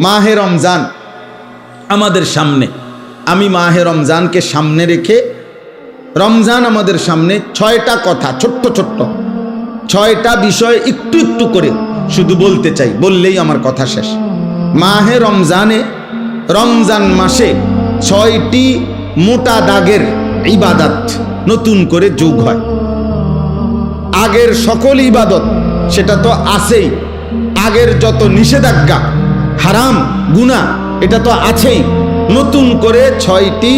মাহে রমজান। আমাদের সামনে। আমি মাহে রমজানকে সামনে রেখে রমজান আমাদের সামনে ছয়টা কথা, ছোট্ট ছোট্ট, ছয়টা বিষয় একটু একটু করে শুধু বলতে চাই, বললেই আমার কথা শেষ। মাহে রমজানে রমজান মাসে ছয়টি মোটা দাগের ইবাদাত নতুন করে যোগ হয়। আগের সকল ইবাদত, সেটা তো আছেই। আগের যত নিষেধাজ্ঞা হারাম, গুনাহ, এটা তো আছেই। নতুন করে ছয়টি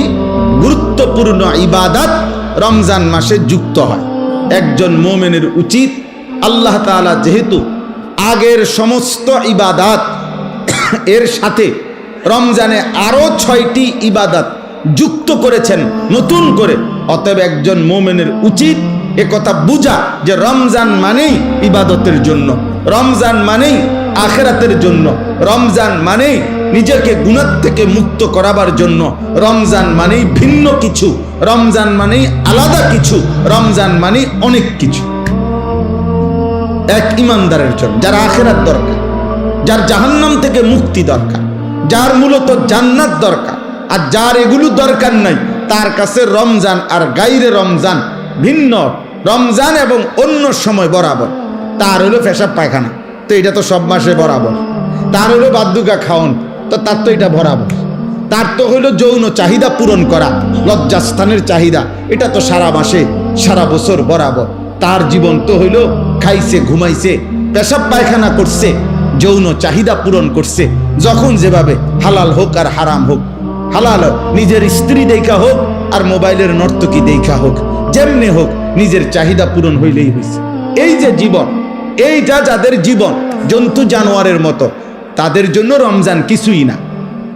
গুরুত্বপূর্ণ ইবাদত রমজান মাসে যুক্ত হয়। একজন মোমেনের উচিত আল্লাহ তাআলা যেহেতু আগের সমস্ত ইবাদাত এর সাথে রমজানে আরও ছয়টি ইবাদত যুক্ত করেছেন, নতুন করে, অতএব একজন মোমেনের উচিত এ কথা বুঝা যে রমজান মানেই ইবাদতের জন্য। রমজান মানেই আখেরাতের জন্য। রমজান মানেই নিজেকে গুণার থেকে মুক্ত করাবার জন্য। রমজান মানেই ভিন্ন কিছু। রমজান মানেই আলাদা কিছু। রমজান মানেই অনেক কিছু। এক ইমানদারের জন্য, যার আখেরাত দরকার, যার জাহান্নাম থেকে মুক্তি দরকার, যার মূলত জান্নাত দরকার, আর যার এগুলো দরকার নাই, তার কাছে রমজান আর গাইরে রমজান ভিন্ন। রমজান এবং অন্য সময় বরাবর। তার হলো পেশাব পায়খানা। তো এটা তো সব মাসে বরাবর তার হলো বাদ্যুকা খাওন, তো তার তো এটা বরাবর তার তো হইল যৌন চাহিদা পূরণ করা, লজ্জাস্থানের চাহিদা। এটা তো সারা মাসে, সারা বছর বরাবর তার জীবন তো হইল খাইছে, ঘুমাইছে, পেশাব পায়খানা করছে, যৌন চাহিদা পূরণ করছে। যখন যেভাবে হালাল হোক আর হারাম হোক, হালাল নিজের স্ত্রী দেখা হোক আর মোবাইলের নর্তকী দেখা হোক, যেমনি হোক নিজের চাহিদা পূরণ হইলেই হয়েছে এই যে জীবন এইটা যাদের জীবন, জন্তু জানোয়ারের মতো, তাদের জন্য রমজান কিছুই না।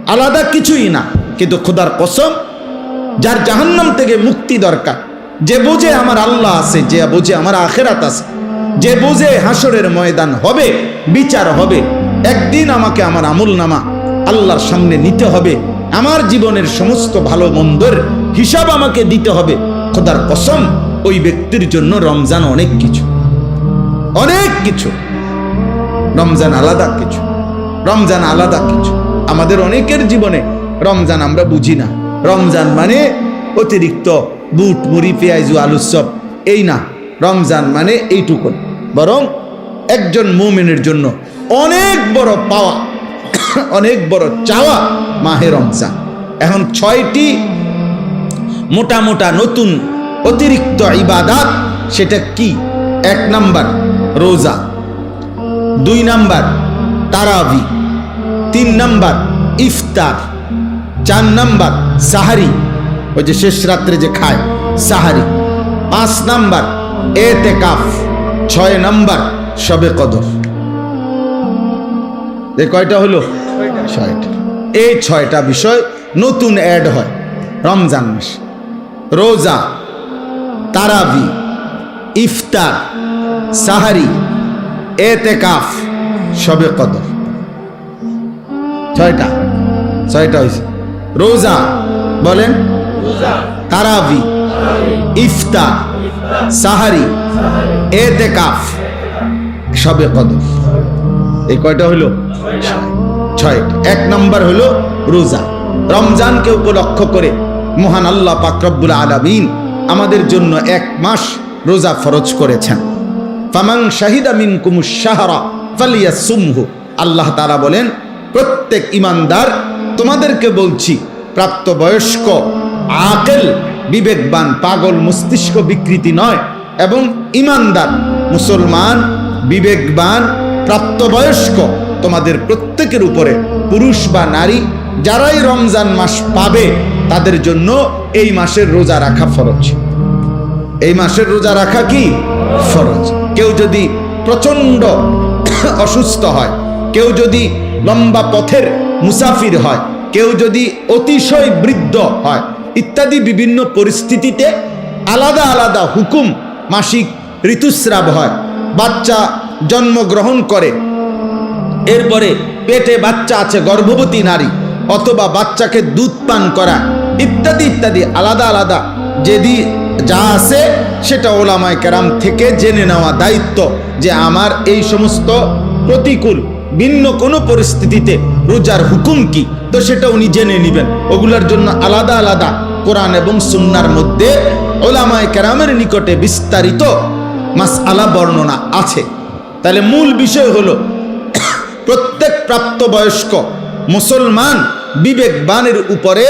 আলাদা কিছুই না, কিন্তু খোদার কসম, যার জাহান্নাম থেকে মুক্তি দরকার। যে বোঝে আমার আল্লাহ আছে, যে বোঝে আমার আখেরাত আছে, যে বোঝে হাসরের ময়দান হবে, বিচার হবে, একদিন আমাকে আমার আমল নামা আল্লাহর সামনে নিতে হবে। আমার জীবনের সমস্ত ভালো মন্দর হিসাব আমাকে দিতে হবে। খোদার কসম, ওই ব্যক্তির জন্য রমজান অনেক কিছু। অনেক কিছু। রমজান আলাদা কিছু। রমজান আলাদা কিছু। আমাদের অনেকের জীবনে রমজান আমরা বুঝি না। রমজান মানে অতিরিক্ত বুট, মুড়ি, পেঁয়াজু আলুর চপ এই না, রমজান মানে এইটুকু। বরং একজন মুমিনের জন্য অনেক বড় পাওয়া, অনেক বড় চাওয়া মাহে রমজান। এখন ছয়টি মোটা মোটা নতুন অতিরিক্ত ইবাদাত, সেটা কি? এক নাম্বার রোজা। দুই নাম্বার, তারাবি। তিন নাম্বার, ইফতার। চার নাম্বার সাহারি ওই যে শেষ রাত্রে যে খায় সাহারি পাঁচ নাম্বার এতে কাফ ছয় নাম্বার সবে কদর। এ কয়টা হলো? ছয়টা। এই ছয়টা বিষয় নতুন অ্যাড হয়, রমজান মাস। রোজা, তারাবি, ইফতার। সাহারি এতে কাফ সবে কদর। ছয়টা ছয়টা হয়েছে রোজা, বলেন? তারাবি ইফতার সাহারি এতে কাফ সবে কদর। এই কয়টা হলো ছয়টা। এক নম্বর হলো রোজা। রমজানকে উপলক্ষ করে মহান আল্লাহ পাকরব্বুল আলামিন আমাদের জন্য এক মাস রোজা ফরজ করেছেন। ফামাং শাহিদা মিন কুমুস সাহারা ফালিয়া সুমহু আল্লাহ তারা বলেন, প্রত্যেক ইমানদার তোমাদেরকে বলছি, প্রাপ্তবয়স্ক, আকেল, বিবেকবান, পাগল, মস্তিষ্ক বিকৃতি নয় এবং ইমানদার মুসলমান, বিবেকবান, প্রাপ্তবয়স্ক, তোমাদের প্রত্যেকের উপরে পুরুষ বা নারী, যারাই রমজান মাস পাবে, তাদের জন্য এই মাসের রোজা রাখা ফরজ। এই মাসের রোজা রাখা কি? ফরজ। কেউ যদি প্রচণ্ড অসুস্থ হয়, কেউ যদি লম্বা পথের মুসাফির হয়, কেউ যদি অতিশয় বৃদ্ধ হয়, ইত্যাদি বিভিন্ন পরিস্থিতিতে আলাদা আলাদা হুকুম মাসিক ঋতুস্রাব হয়, বাচ্চা জন্মগ্রহণ করে। এরপরে পেটে বাচ্চা আছে, গর্ভবতী নারী, অথবা বাচ্চাকে দুধ পান করা, ইত্যাদি ইত্যাদি, আলাদা আলাদা, যেদি যা আছে সেটা ওলামায় কেরাম থেকে জেনে নেওয়া দায়িত্ব যে আমার এই সমস্ত প্রতিকূল, ভিন্ন কোনো পরিস্থিতিতে রোজার হুকুম কি? তো সেটা উনি জেনে নেবেন। ওগুলোর জন্য আলাদা আলাদা কোরআন এবং সুন্নার মধ্যে ওলামায় কেরামের নিকটে বিস্তারিত মাস আলা বর্ণনা আছে। তাহলে মূল বিষয় হলো, প্রত্যেক প্রাপ্তবয়স্ক মুসলমান বিবেকবানের উপরে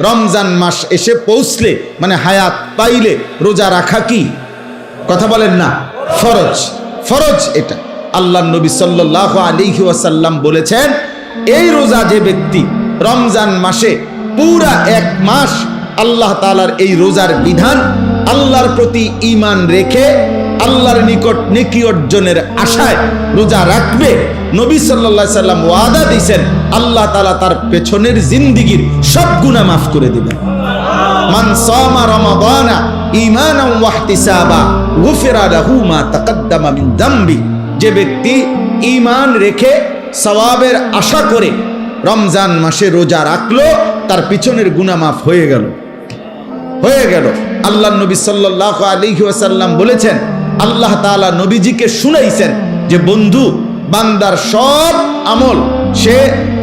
রমজান মাস এসে পৌঁছলে মানে হায়াত পাইলে রোজা রাখা কি? কথা বলেন না। ফরজ। ফরজ এটা। আল্লাহ নবী সাল্লাহ আলিহি ওয়াসাল্লাম বলেছেন, এই রোজা যে ব্যক্তি রমজান মাসে পুরা এক মাস আল্লাহ তালার এই রোজার বিধান, আল্লাহর প্রতি ইমান রেখে আল্লাহর নিকট নেকি অর্জনের আশায় রোজা রাখবে। নবী সাল্লাহ সাল্লাম ওয়াদা দিয়েছেন, আল্লাহ তালা তার পেছনের জিন্দিগির সব গুণা মাফ করে দিবেন। মান সামা রমাদানা ঈমানান ওয়া ইহতিসাবা, গুফিরা লাহু মা তাকাদ্দামা মিন যামবি যে ব্যক্তি ঈমান রেখে সওয়াবের আশা করে রমজান মাসে রোজা রাখল, তার পিছনের গুনাহ হয়ে গেল। হয়ে গেল। আল্লাহ নবী সাল্লাল্লাহু আলাইহি বলেছেন আল্লাহ তাআলা নবীজিকে শুনাইছেন যে, বন্ধু, বান্দার সব আমল সে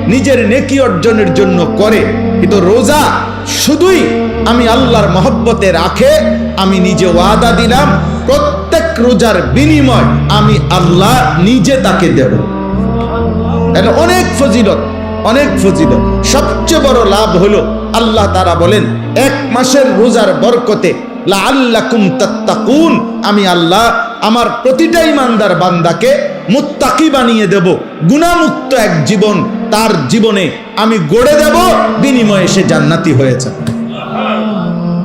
নিজের নেকি অর্জনের জন্য করে। কিন্তু রোজা শুধুই আমি আল্লাহর মহব্বতে রাখে, আমি নিজে ওয়াদা দিলাম, প্রত্যেক রোজার বিনিময় আমি আল্লাহ নিজে তাকে দেব। এটা অনেক ফজিলত অনেক ফজিলত। সবচেয়ে বড় লাভ হলো, আল্লাহ তারা বলেন, এক মাসের রোজার বরকতে লাআল্লাকুম তাত্তাকুন, আমি আল্লাহ আমার প্রতিটা ইমানদার বান্দাকে মুত্তাকি বানিয়ে দেব, গুণামুক্ত এক জীবন, তার জীবনে আমি গড়ে দেব, বিনিময়ে সে জান্নাতি হয়েছে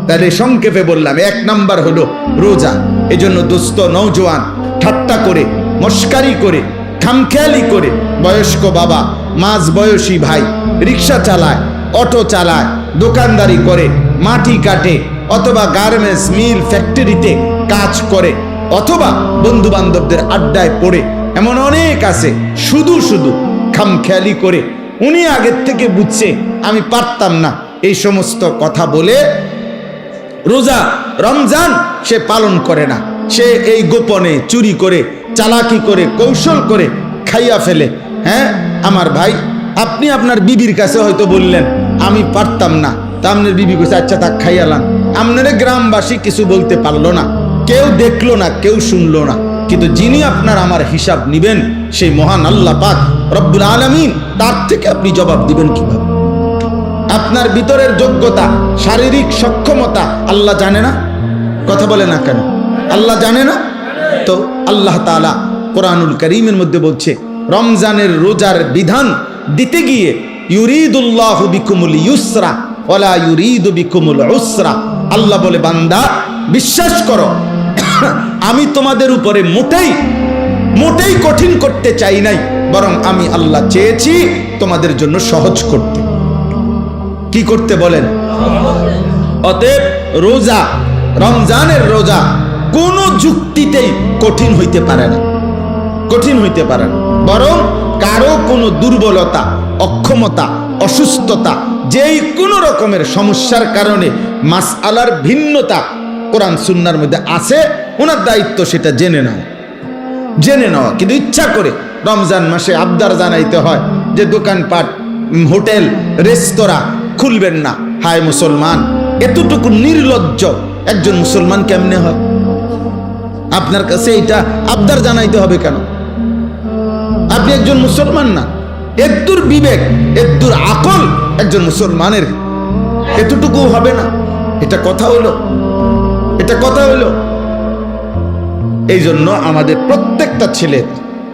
তাহলে সংক্ষেপে বললাম, এক নাম্বার হলো রোজা, এজন্য দোস্ত নৌজওয়ান ঠাট্টা করে, মস্কারি করে, খামখেয়ালি করে, বয়স্ক বাবা, মাঝ বয়সী ভাই, রিক্সা চালায়, অটো চালায়, দোকানদারি করে, মাটি কাটে অথবা গার্মেন্টস মিল ফ্যাক্টরিতে কাজ করে, অথবা বন্ধু বান্ধবদের আড্ডায় পড়ে, এমন অনেক আছে, শুধু শুধু খামখেয়ালি করে, উনি আগের থেকে বুঝছে আমি পারতাম না এই সমস্ত কথা বলে রোজা, রমজান সে পালন করে না। সে এই গোপনে চুরি করে, চালাকি করে, কৌশল করে খাইয়া ফেলে। হ্যাঁ আমার ভাই, আপনি আপনার বিবির কাছে হয়তো বললেন, আমি পারতাম না। তা বিবি কাছে আচ্ছা তা খাইয়ালাম আপনারা গ্রামবাসী কিছু বলতে পারল না। কেউ দেখল না, কেউ শুনলো না। কিন্তু যিনি আপনার আমার হিসাব নিবেন, সেই মহান আল্লাহ পাক রব্বুল আলমিন, তার থেকে আপনি জবাব দিবেন কীভাবে? আপনার ভিতরের যোগ্যতা, শারীরিক সক্ষমতা আল্লাহ জানে না? কথা বলে না কেন? আল্লাহ জানে না? তো আল্লাহ তালা কোরআনুল করিমের মধ্যে বলছে, রমজানের রোজার বিধান দিতে গিয়ে ইউরিদুল্লাহ বিকুমুল ইউসরা। ওলা ইউরিদু বিকুমুল উসরা। আল্লাহ বলে, বান্দা, বিশ্বাস করো, আমি তোমাদের উপরে মোটেই মোটেই কঠিন করতে চাই নাই, বরং আমি আল্লাহ চেয়েছি তোমাদের জন্য সহজ করতে। কি করতে বলেন? অতএব রোজা, রমজানের রোজা কোনো যুক্তিতেই কঠিন হইতে পারে না। কঠিন হইতে পারে না। বরং কারও কোনো দুর্বলতা, অক্ষমতা, অসুস্থতা যেই কোনো রকমের সমস্যার কারণে মাস আলার ভিন্নতা কোরআন সুন্নার মধ্যে আছে, ওনার দায়িত্ব সেটা জেনে নাও। জেনে নেওয়া কিন্তু ইচ্ছা করে রমজান মাসে আবদার জানাইতে হয় যে দোকানপাট হোটেল, রেস্তোরাঁ খুলবেন না। হায় মুসলমান, এতটুকু নির্লজ্জ একজন মুসলমান কেমনে হয়? আপনার কাছে এটা আবদার জানাইতে হবে কেন? আপনি একজন মুসলমান না। এদ্দুর বিবেক এদ্দুর আকল একজন মুসলমানের এতটুকু হবে না। এটা কথা হলো। এটা কথা হলো। এই জন্য আমাদের প্রত্যেকটা ছেলে,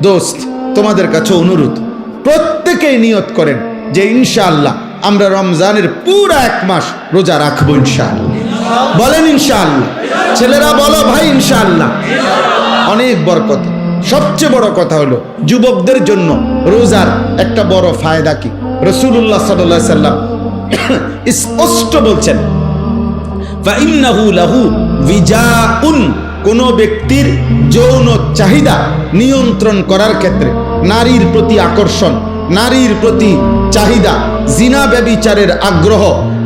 দোস্ত, তোমাদের কাছে অনুরোধ, প্রত্যেকেই নিয়ত করেন যে ইনশাআল্লাহ আমরা রমজানের পুরো এক মাস রোজা রাখব ইনশাআল্লাহ। বলেন ইনশাআল্লাহ। ছেলেরা বলো ভাই ইনশাআল্লাহ। অনেক বরকত। সবচেয়ে বড় কথা হলো, যুবকদের জন্য রোজার একটা বড় ফায়দা কি? রসুল্লাহ সাল্লাহ সাল্লাম স্পষ্ট বলছেন লাহু বিজাউন কোন ব্যক্তির যৌন চাহিদা নিয়ন্ত্রণ করার ক্ষেত্রে নারীর প্রতি আকর্ষণ, নারীর প্রতি চাহিদা, জিনা ব্যবিচারের আগ্রহ,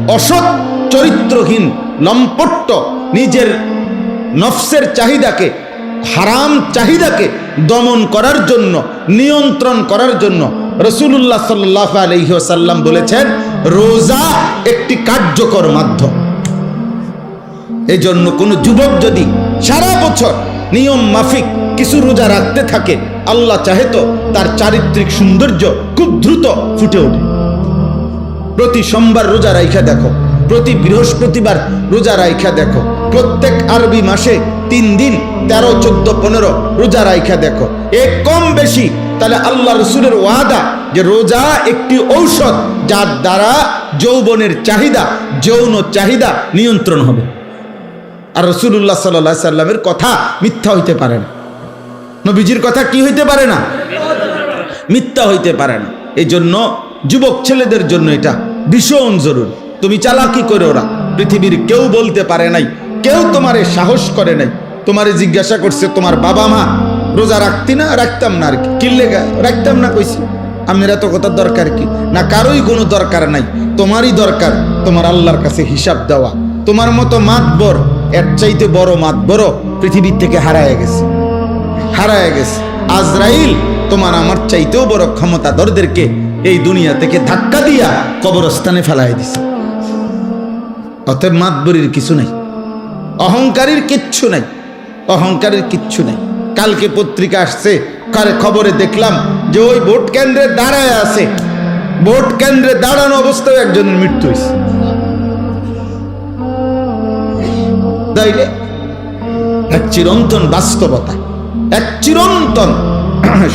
অসৎ, চরিত্রহীন, লম্পট্ট, নিজের নফসের চাহিদাকে হারাম চাহিদাকে দমন করার জন্য, নিয়ন্ত্রণ করার জন্য রসুল্লাহ সাল্লাহ আলহিহাসাল্লাম বলেছেন, রোজা একটি কার্যকর মাধ্যম। এই জন্য কোনো যুবক যদি সারা বছর নিয়ম মাফিক কিছু রোজা রাখতে থাকে, আল্লাহ চাহে তো তার চারিত্রিক সৌন্দর্য খুব দ্রুত ফুটে ওঠে। প্রতি সোমবার রোজা রাইখা দেখো, প্রতি বৃহস্পতিবার রোজা রাইখা দেখো, প্রত্যেক আরবি মাসে তিন দিন, তেরো, চোদ্দ, পনেরো রোজা রাইখা দেখো। এ কম বেশি, তাহলে আল্লাহ রসুলের ওয়াদা যে রোজা একটি ঔষধ যার দ্বারা যৌবনের চাহিদা, যৌন চাহিদা নিয়ন্ত্রণ হবে। আর রসুল্লাহ সাল্লাহ সাল্লামের কথা মিথ্যা হইতে পারে না। নবীজির কথা কি হইতে পারে না? মিথ্যা হইতে পারে না। এই জন্য যুবক ছেলেদের জন্য এটা ভীষণ জরুরি। তুমি চালাকি করে ওরা পৃথিবীর কেউ বলতে পারে নাই কেউ তোমারে সাহস করে নাই। তোমারে জিজ্ঞাসা করছে, তোমার বাবা মা রোজা রাখতি না? রাখতাম না আর কি। কিনলে রাখতাম না, কইছি। আমের এত কথা দরকার কি? না, কারোই কোনো দরকার নাই। তোমারই দরকার তোমার আল্লাহর কাছে হিসাব দেওয়া। তোমার মতো মাতবর, এর চাইতে বড় মাতবর পৃথিবীর থেকে হারায় গেছে। হারায় গেছে। আজরাইল তোমার আমার চাইতেও বড় ক্ষমতাধরদেরকে এই দুনিয়া থেকে ধাক্কা দিয়া কবরস্থানে ফেলাই দিছে। অতএব মাতবরির কিছু নাই। অহংকারীর কিচ্ছু নাই। অহংকারের কিচ্ছু নাই। কালকে পত্রিকা আসছে, কারে খবরে দেখলাম যে ওই ভোট কেন্দ্রে দাঁড়ায় আছে। ভোট কেন্দ্রে দাঁড়ানো অবস্থায় একজনের মৃত্যু হয়েছে। তাইলে এক চিরন্তন বাস্তবতা, এক চিরন্তন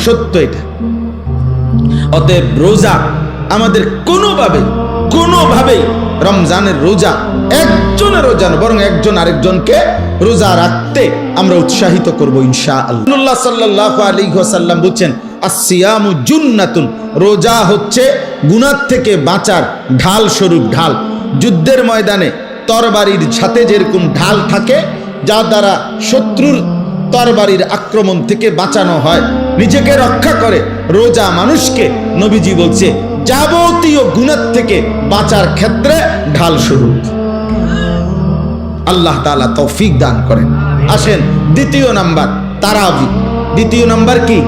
সত্য এটা। অতএব রোজা আমাদের কোনোভাবে কোনোভাবেই রমজানের রোজা একজনের রোজা না, বরং একজন আরেকজনকে রোজা রাখতে আমরা উৎসাহিত করব ইনশা আল্লাহ সাল্লাহ আলী সাল্লাম বলছেন আসিয়ামু জুন্নাতুন রোজা হচ্ছে গুনার থেকে বাঁচার ঢাল স্বরূপ ঢাল। যুদ্ধের ময়দানে তরবারির ছাতে যেরকম ঢাল থাকে যা দ্বারা শত্রুর তরবারির আক্রমণ থেকে বাঁচানো হয় নিজেকে রক্ষা করে রোজা মানুষকে নবীজি বলছে যাবতীয় গুণের থেকে বাঁচার ক্ষেত্রে ঢাল স্বরূপ। আল্লাহ তাআলা তৌফিক দান করেন। আসেন, দ্বিতীয় নাম্বার, তারাবি। দ্বিতীয় নাম্বার কি?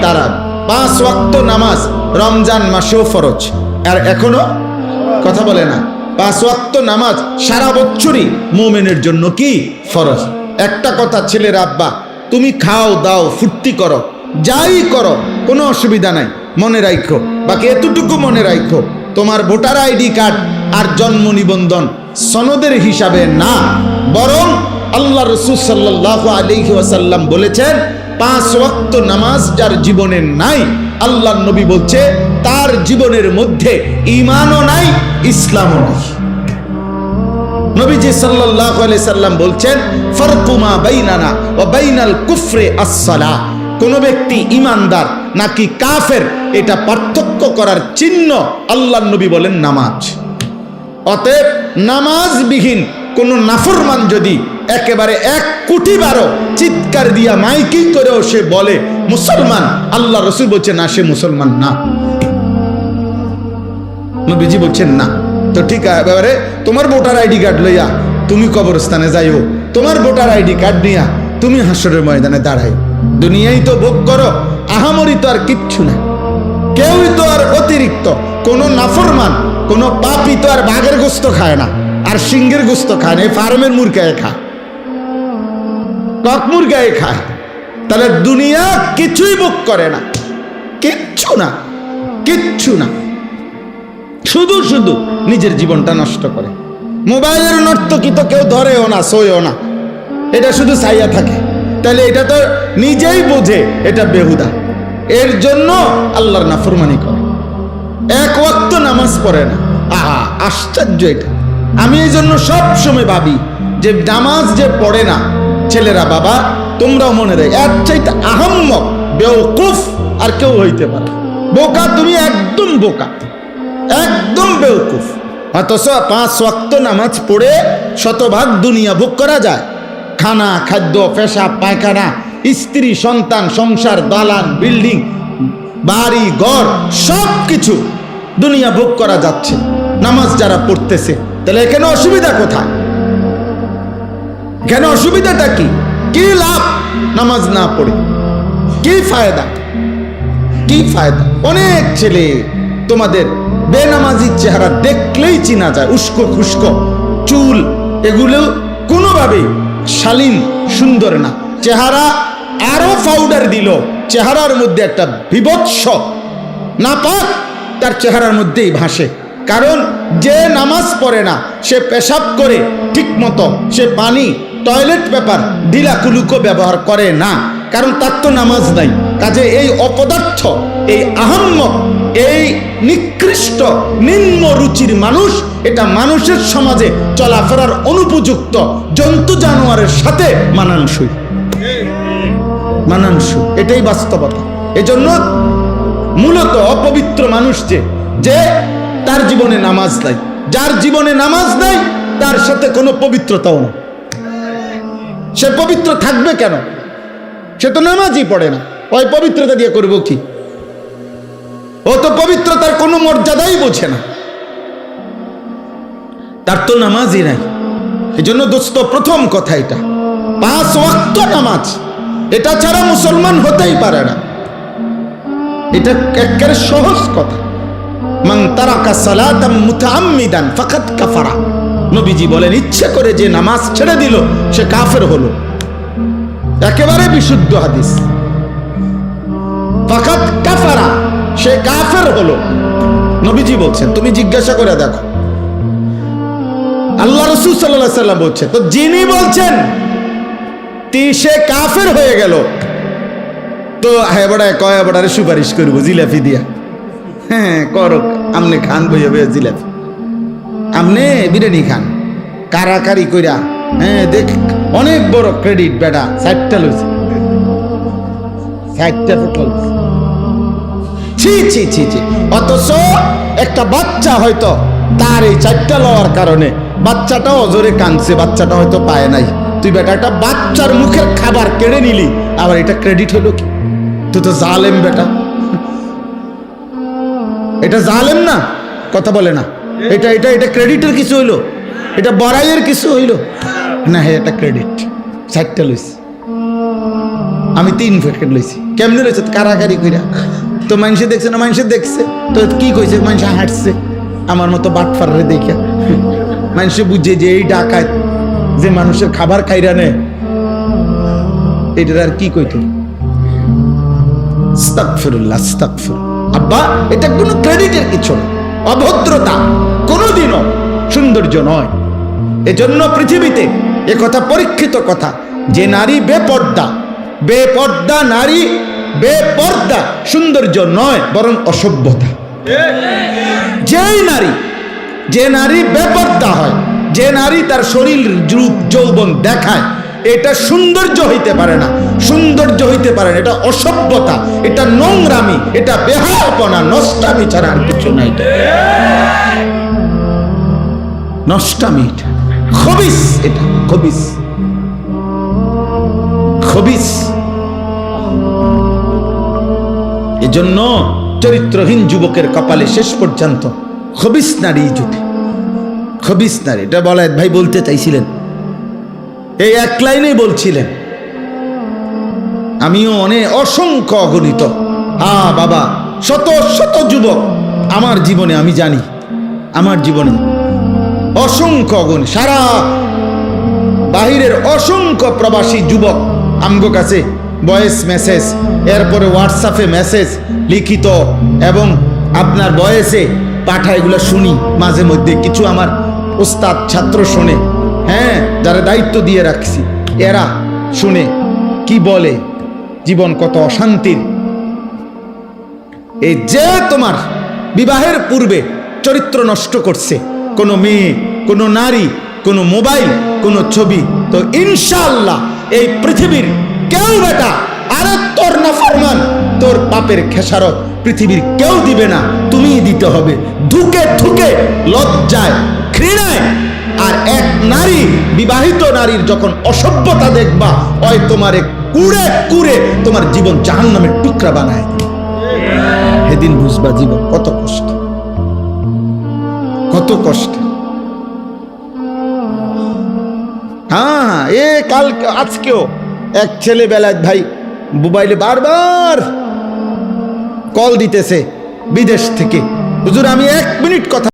তারাবি। পাঁচ ওয়াক্ত নামাজ রমজান মাসেও ফরজ। আর এখনও কথা বলে না। পাঁচ ওয়াক্ত নামাজ সারা বছরই মোমেনের জন্য কি? ফরজ। একটা কথা, ছেলের, আব্বা, তুমি খাও, দাও, ফুর্তি করো, যাই করো, কোনো অসুবিধা নাই, মনে রাখো বাকি এতটুকু মনে রাখো তোমার ভোটার আইডি কার্ড আর জন্ম নিবন্ধন সনদের হিসাবে না, বরং আল্লাহ রসুল সাল্লাহ আলহি ওয়াসাল্লাম বলেছেন, পাঁচ ওয়াক্ত নামাজ যার জীবনে নাই আল্লাহ নবী বলছে, তার জীবনের মধ্যে ইমানও নাই, ইসলামও নাই। নবীজি আলাইহি সাল্লাম বলছেন ফারকুমা বাইনানা ওয়া বাইনাল কুফরে আস-সালাহ কোন ব্যক্তি ইমানদার নাকি কাফের, এটা পার্থক্য করার চিহ্ন আল্লাহর নবী বলেন নামাজ। অতএব নামাজবিহীন কোন নাফরমান যদি একেবারে এক কোটি বারো চিৎকার দিয়া মাইকিং করেও সে বলে, মুসলমান, আল্লাহ রসুল বলছে, না, সে মুসলমান না। নবীজি বলছেন, না। তো ঠিক আছে তোমার ভোটার আইডি কার্ড লইয়া তুমি কবরস্থানে যাইও, তোমার ভোটার আইডি কার্ড নিয়া তুমি হাসরের ময়দানে দাঁড়াই দুনিয়াই তো ভোগ করো, আহামরি তো আর কিচ্ছু না কেউই তো আর অতিরিক্ত। কোন নাফরমান, কোন পাপি তো আর বাঘের গোস্ত খায় না, আর সিংহের গোস্ত খায় না, এই ফার্মের মুরগায় খায়। কক মুরগায় খায়। তাহলে দুনিয়া কিছুই ভোগ করে না। কিচ্ছু না কিচ্ছু না। শুধু শুধু নিজের জীবনটা নষ্ট করে। মোবাইলের নর্তকি তো কেউ ধরেও না সইও না। এটা শুধু চাইয়া থাকে। তাহলে এটা তো নিজেই বোঝে, এটা বেহুদা। এর জন্য আল্লাহর নাফরমানি করে। এক ওয়াক্ত নামাজ পড়ে না। আহা, আশ্চর্য এটা। আমি এই জন্য সব সময় ভাবি যে নামাজ যে পড়ে না, ছেলেরা বাবা, তোমরাও মনে রাখ, এর চাইতে আহম্মক, বেওকুফ আর কেউ হইতে পারে বোকা তুমি একদম বোকা। একদম বেউকুফ অথচ পাঁচ ওয়াক্ত নামাজ পড়ে শতভাগ দুনিয়া ভোগ করা যায়। খানা, খাদ্য পেশা পায়খানা স্ত্রী, সন্তান, সংসার, দালান, বিল্ডিং, বাড়ি, ঘর সব কিছু দুনিয়া ভোগ করা যাচ্ছে। নামাজ যারা পড়তেছে, তাহলে এখানে অসুবিধা কোথায়? কেন অসুবিধাটা কি? কি লাভ নামাজ না পড়ে? কি ফায়দা? কি ফায়দা? অনেক ছেলে তোমাদের বেনামাজি চেহারা দেখলেই চিনা যায়, উস্কো খুস্কো, চুল, এগুলো কোনোভাবেই শালীন, সুন্দর না। চেহারা আরও পাউডার দিল। চেহারার মধ্যে একটা বিভৎস না পাক তার চেহারার মধ্যেই ভাসে। কারণ যে নামাজ পড়ে না, সে পেশাব করে ঠিক মতো সে পানি টয়লেট পেপার ঢিলা কুলুকো ব্যবহার করে না। কারণ তার তো নামাজ নাই। কাজে এই অপদার্থ, এই আহম্মক, এই নিকৃষ্ট, নিম্ন রুচির মানুষ, এটা মানুষের সমাজে চলাফেরার অনুপযুক্ত জন্তু জানোয়ারের সাথে মানানসই। মানানসই, এটাই বাস্তবতা। এজন্য মূলত অপবিত্র মানুষ যে যে তার জীবনে নামাজ নাই, যার জীবনে নামাজ নাই, তার সাথে কোনো পবিত্রতাও না সে পবিত্র থাকবে কেন? সে তো নামাজই পড়ে না। ওই পবিত্রতা দিয়ে করব কি? ও তো পবিত্রতার কোনো মর্যাদাই বোঝে না। তার তো নামাজই নাই। এই জন্য দোস্ত, প্রথম কথা এটা। পাঁচ ওয়াক্ত নামাজ। এটা ছাড়া মুসলমান হতেই পারে না। এটা একেবারে সহজ কথা। মান তারাকা সালাতাম মুতাআম্মিদান ফাকাত কাফারা। নবীজি বলেন, ইচ্ছে করে যে নামাজ ছেড়ে দিল, সে কাফের হলো। একেবারে বিশুদ্ধ হাদিস। ফাকাত কাফারা, সে কাফের হলো। নবীজি বলছেন, তুমি জিজ্ঞাসা করে দেখো। আল্লাহ রসুল সাল্লাহ সাল্লাম বলছে, তো যিনি বলছেন তি সে কাফের হয়ে গেল। তো হ্যাঁ বড়ায় কয় বড়ারে সুপারিশ করব, জিলাপি দিয়া। হ্যাঁ করো, আমনে খান বইয়া বইয়া জিলাপি। আমনে বিরিয়ানি খান। কারাকারি কইরা হ্যাঁ দেখ, অনেক বড় ক্রেডিট বেটা, ষাটটা লইছে। ষাটটা ফুটল ছি ছি ছি ছি। অথচ একটা বাচ্চা হয়তো তার এই চারটা লওয়ার কারণে বাচ্চাটা অজরে কাঁদছে, বাচ্চাটা হয়তো পায় নাই। তুই বেটা একটা বাচ্চার মুখের খাবার কেড়ে নিলি, আবার এটা ক্রেডিট হলো কি? তুই তো জালেম বেটা। এটা জালেম না, কথা বলে না। এটা এটা এটা ক্রেডিটের কিছু হইল, এটা বড়াইয়ের কিছু হইল। না হ্যাঁ এটা ক্রেডিট চারটা লইছি। আমি তিন প্যাকেট লইছি। কেমনে লইছে? কারাকারি কইরা। তো মানুষে দেখছে না? মানুষে দেখছে। তো কি কইছে? মানুষ হাঁটছে। আমার মতো বাটফারে দেখা মানুষে বুঝে যে এই ডাকায় যে মানুষের খাবার খাইরা নেয় এটার আর কি কইতো? আব্বা, এটা কোনো ক্রেডিটের কিছু না। অভদ্রতা কোনোদিনও সৌন্দর্য নয়। এজন্য পৃথিবীতে এ কথা পরীক্ষিত কথা, যে নারী বেপর্দা বেপর্দা নারী, বেপর্দা সৌন্দর্য নয়, বরং অসভ্যতা। যেই নারী, যে নারী বেপর্দা হয় যে নারী তার শরীর রূপ যৌবন দেখায়, এটা সৌন্দর্য হইতে পারে না। সৌন্দর্য হইতে পারে না, এটা অসভ্যতা, এটা নোংরামি, এটা বেহায়াপনা, নষ্টামি ছাড়া আর কিছু নাই এটা। নষ্টামি এটা। খবিস এটা, খবিস। খবিস। এজন্য চরিত্রহীন যুবকের কপালে শেষ পর্যন্ত খবিস নারী জুটে। খবিস নারী এটা বলায় ভাই বলতে চাইছিলেন। এই এক লাইনেই বলছিলেন, আমিও অনেক অসংখ্য অগণিত হা বাবা, শত শত যুবক, আমার জীবনে আমি জানি, আমার জীবনে অসংখ্য অগণিত, সারা বাহিরের অসংখ্য প্রবাসী যুবক আমগো কাছে ভয়েস মেসেজ, এরপরে হোয়াটসঅ্যাপে মেসেজ লিখিত এবং আপনার বয়সে পাঠা এগুলো শুনি, মাঝে মধ্যে কিছু আমার ওস্তাদ ছাত্র শোনে। হ্যাঁ যারা দায়িত্ব দিয়ে রাখছি, এরা শুনে, কি বলে? জীবন কত অশান্তির। এই যে তোমার বিবাহের পূর্বে চরিত্র নষ্ট করছে, কোনো মেয়ে, কোনো নারী, কোনো মোবাইল, কোনো ছবি, তো ইনশাআল্লাহ এই পৃথিবীর কেউ বেটা, আরে তোর না ফরমান তোর পাপের খেসারত পৃথিবীর কেউ দিবে না। তুমিই দিতে হবে। ধুকে ধুকে লজ্জায় ঘৃণায় আর এক নারী, বিবাহিত নারীর যখন অসভ্যতা দেখবা কুড়ে কুড়ে তোমার জীবন জাহান্নামের টুকরা বানায় সেদিন বুঝবা জীবন কত কষ্ট। কত কষ্ট। হ্যাঁ এ কাল আজকেও এক ছেলে বেলায় ভাই মোবাইলে বারবার কল দিতেছে বিদেশ থেকে। হুজুর, আমি এক মিনিট কথা